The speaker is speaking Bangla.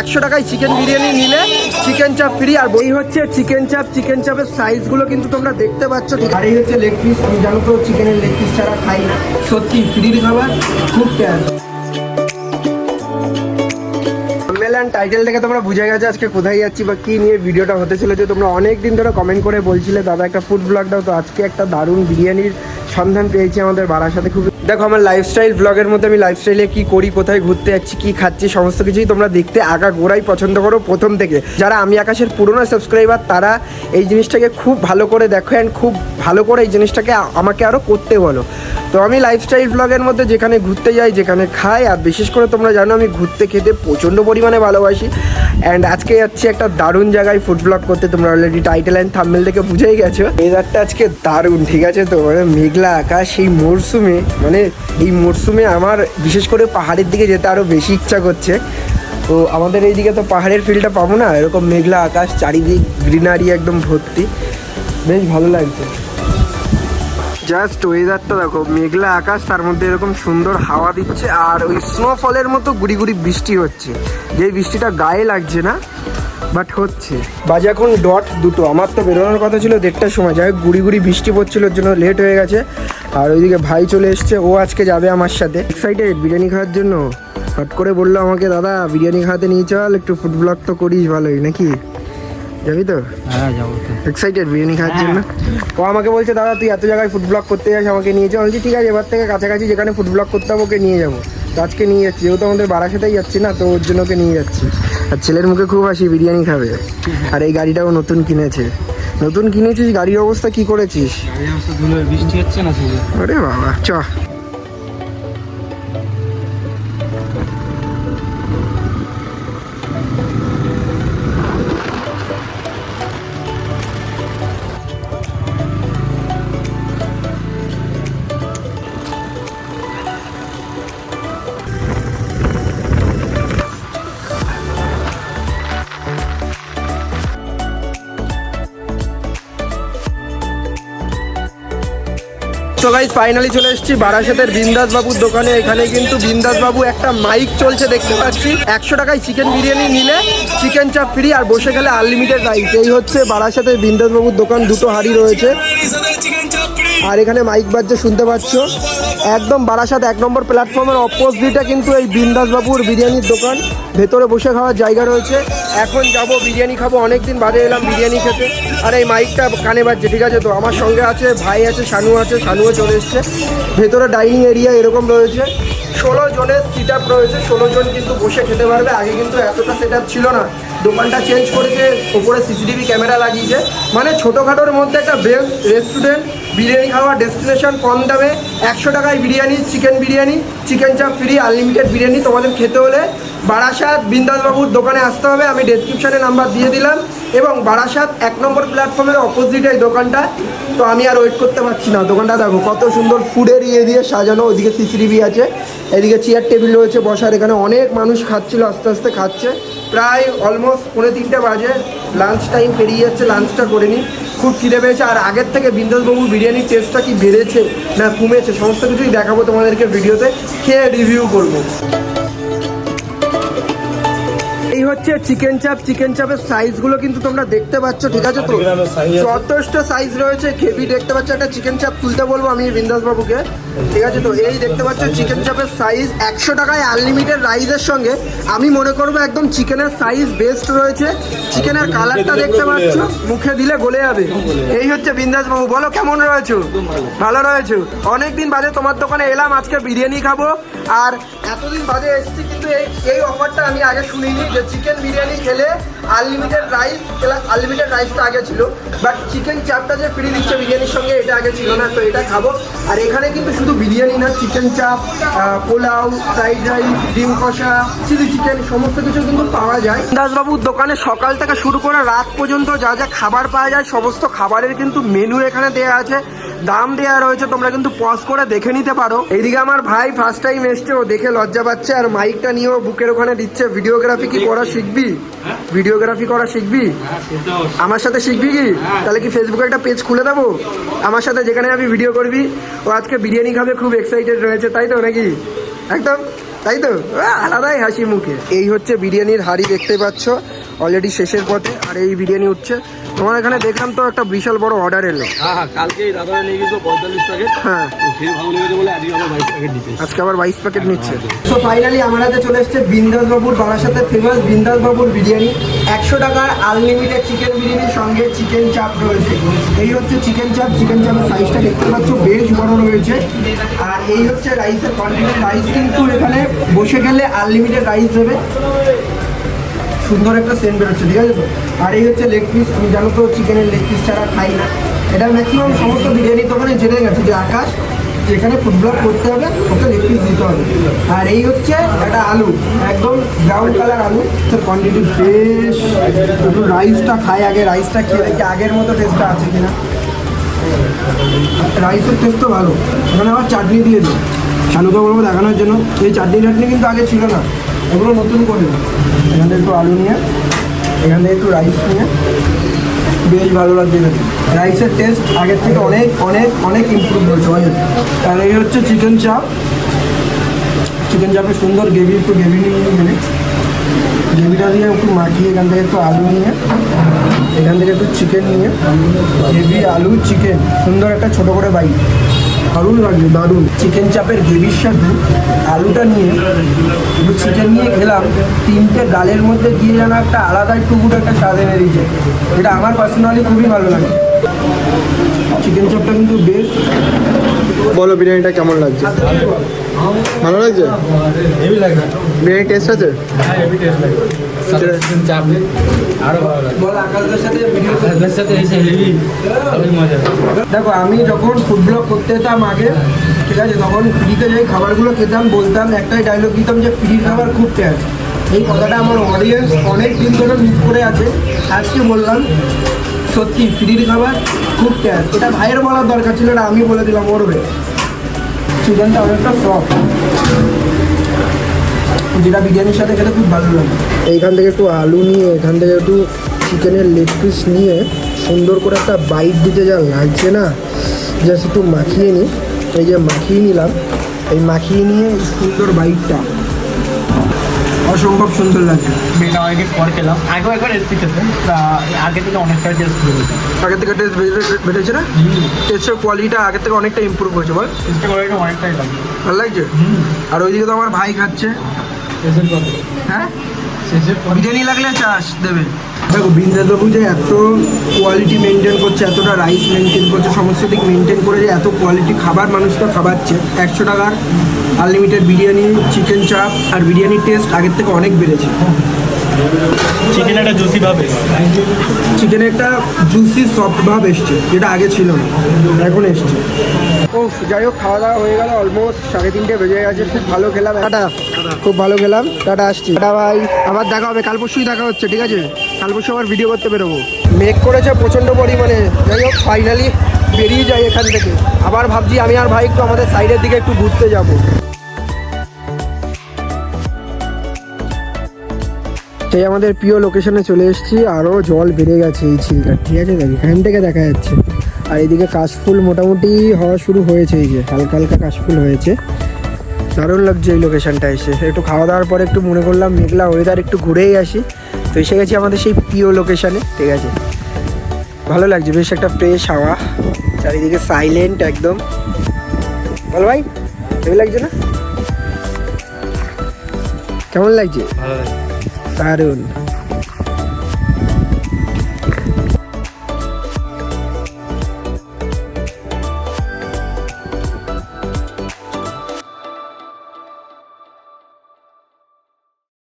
একশো টাকায় চিকেন বিরিয়ানি নিলে চিকেন চাপ ফ্রি আর বই হচ্ছে চিকেন চাপ চিকেন চাপের সাইজগুলো কিন্তু তোমরা দেখতে পাচ্ছ ঠিক আর এই হচ্ছে লেগ পিস আমি জানো তো চিকেনের লেগ পিস ছাড়া খাই না। সত্যি ফ্রির খাবার খুব মেলান টাইটেল থেকে তোমরা বুঝে গেছো আজকে কোথায় যাচ্ছি বা কি নিয়ে ভিডিওটা হতে চলেছে। তোমরা অনেক দিন ধরে কমেন্ট করে বলছিলে দাদা একটা ফুড ব্লগ দাও। তো আজকে একটা দারুণ বিরিয়ানির সন্ধান পেয়েছি আমাদের বাড়ার সাথে খুব দেখো, আমার লাইফস্টাইল ব্লগের মধ্যে আমি লাইফস্টাইলে কি করি, কোথায় ঘুরতে যাচ্ছি, কি খাচ্ছি, সমস্ত কিছুই তোমরা দেখতে আগা গোড়াই পছন্দ করো প্রথম থেকে। যারা আমি আকাশের পুরনো সাবস্ক্রাইবার তারা এই জিনিসটাকে খুব ভালো করে দেখো অ্যান্ড খুব ভালো করে এই জিনিসটাকে আমাকে আরও করতে বলো। তো আমি লাইফস্টাইল ব্লগের মধ্যে যেখানে ঘুরতে যাই, যেখানে খাই, আর বিশেষ করে তোমরা জানো, আমি ঘুরতে খেতে প্রচণ্ড পরিমাণে ভালোবাসি। অ্যান্ড আজকে যাচ্ছি একটা দারুণ জায়গায় ফুড ব্লগ করতে, তোমরা অলরেডি টাইটেল অ্যান্ড থাম্বেল থেকে বুঝেই গেছো। ওয়েদারটা আজকে দারুণ, ঠিক আছে তো? মানে মেঘলা আকাশ এই মরশুমে মানে এই মরশুমে আমার বিশেষ করে পাহাড়ের দিকে যেতে আরও বেশি ইচ্ছা করছে। তো আমাদের এইদিকে তো পাহাড়ের ফিলটা পাবো না, এরকম মেঘলা আকাশ, চারিদিক গ্রিনারি একদম ভর্তি। বেশ ভালো লাগছে। জাস্ট ওয়েদারটা দেখো, মেঘলা আকাশ, তার মধ্যে এরকম সুন্দর হাওয়া দিচ্ছে, আর ওই স্নোফলের মতো গুড়ি গুড়ি বৃষ্টি হচ্ছে। যে বৃষ্টিটা গায়ে লাগছে না বাট হচ্ছে। বাজে এখন ডট দুটো। আমার তো বেরোনোর কথা ছিল দেড়টার সময়। যাই হোক গুড়ি গুড়ি বৃষ্টি পড়ছিল ওর জন্য লেট হয়ে গেছে। আর ওইদিকে ভাই চলে এসছে ও আজকে যাবে আমার সাথে। এক্সাইটেড বিরিয়ানি খাওয়ার জন্য। হট করে বলল আমাকে দাদা বিরিয়ানি খাওয়াতে নিয়ে চল একটু ফুড ব্লগ তো করিস ভালোই নাকি? যাবি তো? হ্যাঁ যাব তো। এক্সাইটেড বিরিয়ানি খাওয়ার জন্য। ও আমাকে বলছে দাদা তুই এত জায়গায় ফুড ব্লগ করতে যাস আমাকে নিয়ে যাও বলছি ঠিক আছে এবার থেকে কাছাকাছি যেখানে ফুড ব্লগ করতে হবে ওকে নিয়ে যাব। তো আজকে নিয়ে যাচ্ছি। যেহেতু আমাদের বারাসাতেই যাচ্ছি না তো ওর জন্য ওকে নিয়ে যাচ্ছি। আর ছেলের মুখে খুব হাসি বিরিয়ানি খাবে। আর এই গাড়িটাও নতুন কিনেছে। নতুন কিনেছিস গাড়ির অবস্থা কি করেছিস? অবস্থা বৃষ্টি হচ্ছে না ওরে বাবা চ। তো গাইজ ফাইনালি চলে এসেছি বারাসাতের বিন্দাস বাবুর দোকানে। এখানে কিন্তু বিন্দাস বাবু একটা মাইক চলছে দেখতে পাচ্ছি। একশো টাকায় চিকেন বিরিয়ানি নিলে চিকেন চাপ ফ্রি আর বসে গেলে আনলিমিটেড রাইস এই হচ্ছে বারাসাতের বিন্দাস বাবুর দোকান, দুটো হাড়ি রয়েছে। আর এখানে মাইক বাজছে, শুনতে পাচ্ছ? একদম বারাসাত, এক নম্বর প্ল্যাটফর্মের অপোজিটে কিন্তু এই বিন্দাস বাবুর বিরিয়ানির দোকান। ভেতরে বসে খাওয়ার জায়গা রয়েছে। এখন যাব, বিরিয়ানি খাব। অনেকদিন বাদে এলাম বিরিয়ানি খেতে। আর এই মাইকটা কানে বাজছে, ঠিক আছে তো? আমার সঙ্গে আছে, ভাই আছে, শানু আছে, শানুও চলে এসছে। ভেতরে ডাইনিং এরিয়া এরকম রয়েছে। ষোলো জনের সিট আপ রয়েছে, ষোলো জন কিন্তু বসে খেতে পারবে। আগে কিন্তু এতটা সেট ছিল না। দোকানটা চেঞ্জ করেছে ওপরে সিসিটিভি ক্যামেরা লাগিয়েছে। মানে ছোটোখাটোর মধ্যে একটা বেস্ট রেস্টুরেন্ট বিরিয়ানি খাওয়ার ডেস্টিনেশন কম দামে, একশো টাকায় biryani chicken biryani chicken chaap free unlimited biryani তোমাদের খেতে হলে বারাসাত বিন্দাসবাবুর দোকানে আসতে হবে। আমি ডেসক্রিপশানে নাম্বার দিয়ে দিলাম এবং বারাসাত এক নম্বর প্ল্যাটফর্মের অপোজিট এই দোকানটা। তো আমি আর ওয়েট করতে পারছি না। দোকানটা দেখো, কত সুন্দর ফুডের ইয়ে দিয়ে সাজানো ওদিকে সিসিটিভি আছে, এদিকে চেয়ার টেবিল রয়েছে, বসার, এখানে অনেক মানুষ খাচ্ছিল, আস্তে আস্তে খাচ্ছে। প্রায় অলমোস্ট পৌনে তিনটে বাজে। লাঞ্চ টাইম পেরিয়ে যাচ্ছে লাঞ্চটা করে নিই খুব খিদে পেয়েছে। আর আগের থেকে বিন্দাসবাবুর বিরিয়ানির টেস্টটা কি বেড়েছে না কমেছে, সমস্ত কিছুই দেখাবো তোমাদেরকে ভিডিওতে। খেয়ে রিভিউ করব। হচ্ছে চিকেন চাপ চিকেন চাপের সাইজগুলো কিন্তু তোমরা দেখতে পাচ্ছ ঠিক আছে তো? যথেষ্ট সাইজ রয়েছে খেবি দেখতে পাচ্ছ একটা চিকেন চাপ তুলতে বলব আমি বিন্দাস বাবুকে ঠিক আছে তো? এই দেখতে পাচ্ছ চিকেন চাপের সাইজ একশো টাকায় আনলিমিটেড রাইসের সঙ্গে। আমি মনে করব একদম চিকেনের সাইজ বেস্ট রয়েছে। চিকেনের কালারটা দেখতে পাচ্ছ মুখে দিলে গলে যাবে। এই হচ্ছে বিন্দাস বাবু বলো কেমন রয়েছো? ভালো রয়েছো? অনেকদিন বাদে তোমার দোকানে এলাম আজকে বিরিয়ানি খাব। আর এতদিন বাদে এসেছি কিন্তু এই এই অফারটা আমি আগে শুনিনি যে চিকেন বিরিয়ানি খেলে আনলিমিটেড রাইস আনলিমিটেড রাইসটা আগে ছিল। বাট চিকেন চাপটা যে ফ্রি দিচ্ছে বিরিয়ানির সঙ্গে এটা আগে ছিল না তো এটা খাব। আর এখানে কিন্তু শুধু বিরিয়ানি না চিকেন চাপ পোলাও ফ্রাইড রাইস ডিম কষা চিলি চিকেন সমস্ত কিছু কিন্তু পাওয়া যায়। দাসবাবুর দোকানে সকাল থেকে শুরু করে রাত পর্যন্ত যা যা খাবার পাওয়া যায় সমস্ত খাবারের কিন্তু মেনু এখানে দেওয়া আছে। দাম দেওয়া রয়েছে তোমরা কিন্তু পজ করে দেখে নিতে পারো। এইদিকে আমার ভাই ফার্স্ট টাইম এসছে ও দেখে লজ্জা পাচ্ছে আর মাইকটা নিয়েও বুকের ওখানে দিচ্ছে। ভিডিওগ্রাফি কি করা শিখবি? ভিডিওগ্রাফি করা শিখবি? আমার সাথে শিখবি কি? তাহলে কি ফেসবুকে একটা পেজ খুলে দেবো? আমার সাথে যেখানে আমি ভিডিও করবি, ও আজকে বিরিয়ানি খাবে, খুব এক্সাইটেড রয়েছে, তাই তো নাকি? একদম? তাই তো? আলাদাই হাসি মুখে। এই হচ্ছে বিরিয়ানির হাড়ি, দেখতে পাচ্ছ। অলরেডি শেষের পথে, আর এই বিরিয়ানি উঠছে। তোমার এখানে দেখলাম তো একটা বিশাল বড় অর্ডার এলো। হ্যাঁ হ্যাঁ কালকেই দাদা নিয়ে গেছিল পঁয়তাল্লিশ প্যাকেট হ্যাঁ। খেয়ে ভালো লেগেছে বলে আজকে আবার বাইশ প্যাকেট দিতে আজকে আবার বাইশ প্যাকেট নিচ্ছে। তো ফাইনালি আমাদের চলে এসছে বিন্দাস বাবুর বারাসাতে ফেমাস বিন্দাস বাবুর বিরিয়ানি। একশো টাকার আনলিমিটেড চিকেন বিরিয়ানির সঙ্গে চিকেন চাপ রয়েছে। এই হচ্ছে চিকেন চাপ চিকেন চাপের সাইজটা দেখতে পাচ্ছ বেশ বড় রয়েছে। আর এই হচ্ছে রাইসের কোয়ান্টিটি রাইস কিন্তু এখানে বসে গেলে আনলিমিটেড রাইস দেবে। সুন্দর একটা সেন্ট বেরোচ্ছে, ঠিক আছে তো? আর এই হচ্ছে লেগ পিস আমি জানো তো চিকেনের লেগ পিস ছাড়া খাই না। এটা ম্যাক্সিমাম সমস্ত বিরিয়ানি দোকানে জেনে গেছে যে আকাশ, যেখানে ফুড ব্লক করতে হবে, ওকে লেগ পিস দিতে হবে। আর এই হচ্ছে একটা আলু, একদম ব্রাউন কালার আলু। তো কোয়ান্টিটি বেশ, একটু রাইসটা খাই আগে রাইসটা খেয়ে দেখি আগের মতো টেস্টটা আছে কিনা। রাইসের টেস্ট তো ভালো। এখানে আবার চাটনি দিয়ে দিই। শালুকা বলব দেখানোর জন্য। এই চাটনি টাটনি কিন্তু আগে ছিল না। এগুলো নতুন করে। এখান একটু আলু নিয়ে, এখান একটু রাইস নিয়ে। বেশ ভালো লাগছে রাইসের টেস্ট আগের থেকে অনেক অনেক অনেক ইমপ্রুভ হয়েছে অনেক আর এই হচ্ছে চিকেন চাপ চিকেন চাপে সুন্দর গ্রেভি একটু গ্রেভি নিয়ে গেলে গ্রেভিটা দিয়ে একটু মাখিয়ে এখান থেকে একটু আলু নিয়ে, এখান থেকে একটু চিকেন নিয়ে। গ্রেভি আলু চিকেন সুন্দর একটা ছোটো করে বাইক দারুণ লাগবে দারুণ। চিকেন চাপের গ্রেভির সাথে আলুটা নিয়ে একটু চিকেন নিয়ে খেলাম তিনটে ডালের মধ্যে দিয়ে যেন একটা আলাদা টুকুর গুড একটা স্বাদ এনে দিয়েছে। এটা আমার পার্সোনালি খুবই ভালো লাগে। চিকেন চাপটা কিন্তু বেশ বলো বিরিয়ানিটা কেমন লাগছে? ভালো লাগছে? হেভি লাগে বিরিয়ানি টেস্ট আছে? হ্যাঁ হেভি টেস্ট লাগে। সাথে চাপ আরও ভালো লাগে। বল আকাশের সাথে ভিডিও এদের সাথে এসে হেভি ভালোই মজা। দেখো আমি যখন ফুড ব্লগ করতে যেতাম আগে ঠিক আছে তখন ফ্রিতে যেই খাবারগুলো খেতাম বলতাম একটাই ডায়লগ দিতাম যে ফ্রির খাবার খুব টেস্ট এই কথাটা আমার অডিয়েন্স অনেক দিন ধরে মিস করে আছে। আজকে বললাম সত্যি ফ্রির খাবার খুব টেস্ট এটা ভাইয়ের বলার দরকার ছিল এটা আমি বলে দিলাম ওর ওরবে চিকেনটা অনেকটা সফট যেটা বিরিয়ানির সাথে খেতে খুব ভালো লাগে। এইখান থেকে একটু আলু নিয়ে, এখান থেকে একটু চিকেনের লেগ পিস নিয়ে সুন্দর করে একটা বাইট দিতে যা লাগছে না জাস্ট একটু মাখিয়ে নিই এই যে মাখিয়ে নিলাম। এই মাখিয়ে নিয়ে সুন্দর বাইটটা অসম্ভব সুন্দর অনেকদিন পর খেলাম। আগেও একবার এসেছি খেতে তা আগে থেকে অনেকটা টেস্ট আগে থেকে টেস্ট বেড়েছে না? টেস্টের কোয়ালিটিটা আগে থেকে অনেকটা ইম্প্রুভ হয়েছে বল। করে অনেকটাই লাগে ভালো লাগছে? আর ওইদিকে তো আমার ভাই খাচ্ছে। হ্যাঁ? বিরিয়ানি লাগলে চাষ দেবে। দেখো বিন্দাসবাবু যে এত কোয়ালিটি মেনটেন করছে এতটা রাইস মেনটেন করছে সমস্ত দিক মেনটেন করে যে এত কোয়ালিটি খাবার মানুষকে খাওয়াচ্ছে একশো টাকার আনলিমিটেড বিরিয়ানি চিকেন চাপ আর বিরিয়ানির টেস্ট আগের থেকে অনেক বেড়েছে। চিকেন একটা জুসি ভাবে চিকেনে একটা জুসি সফট ভাব এসছে যেটা আগে ছিল না এখন এসছে। ও যাই হোক খাওয়া দাওয়া হয়ে গেল অলমোস্ট সাড়ে তিনটে বেজে গেছে খুব ভালো খেলাম। টাটা। খুব ভালো খেলাম টাটা আসছি। টাটা ভাই। আবার দেখা হবে কাল পরশুই দেখা হচ্ছে ঠিক আছে? কাল পরশু আবার ভিডিও করতে বেরোবো। মেঘ করেছে প্রচণ্ড পরিমাণে। যাই হোক ফাইনালি বেরিয়ে যাই এখান থেকে। আবার ভাবছি আমি আর ভাই একটু আমাদের সাইডের দিকে একটু ঘুরতে যাব। সেই আমাদের প্রিয় লোকেশনে চলে এসেছি। আরও জল বেড়ে গেছে এই ছিলকার ঠিক আছে, দেখ, এখান থেকে দেখা যাচ্ছে। আর এদিকে কাশফুল মোটামুটি হওয়া শুরু হয়েছে এই যে, হালকা হালকা কাশফুল হয়েছে। দারুণ লাগছে এই লোকেশনটা এসে। একটু খাওয়া দাওয়ার পরে একটু মনে করলাম, মেঘলা ওয়েদার একটু ঘুরেই আসি। তো এসে গেছি আমাদের সেই প্রিয় লোকেশনে ঠিক আছে? ভালো লাগছে বেশ একটা ফ্রেশ হাওয়া চারিদিকে সাইলেন্ট একদম। বল ভাই ভালো লাগছে না? কেমন লাগছে। দারুণ।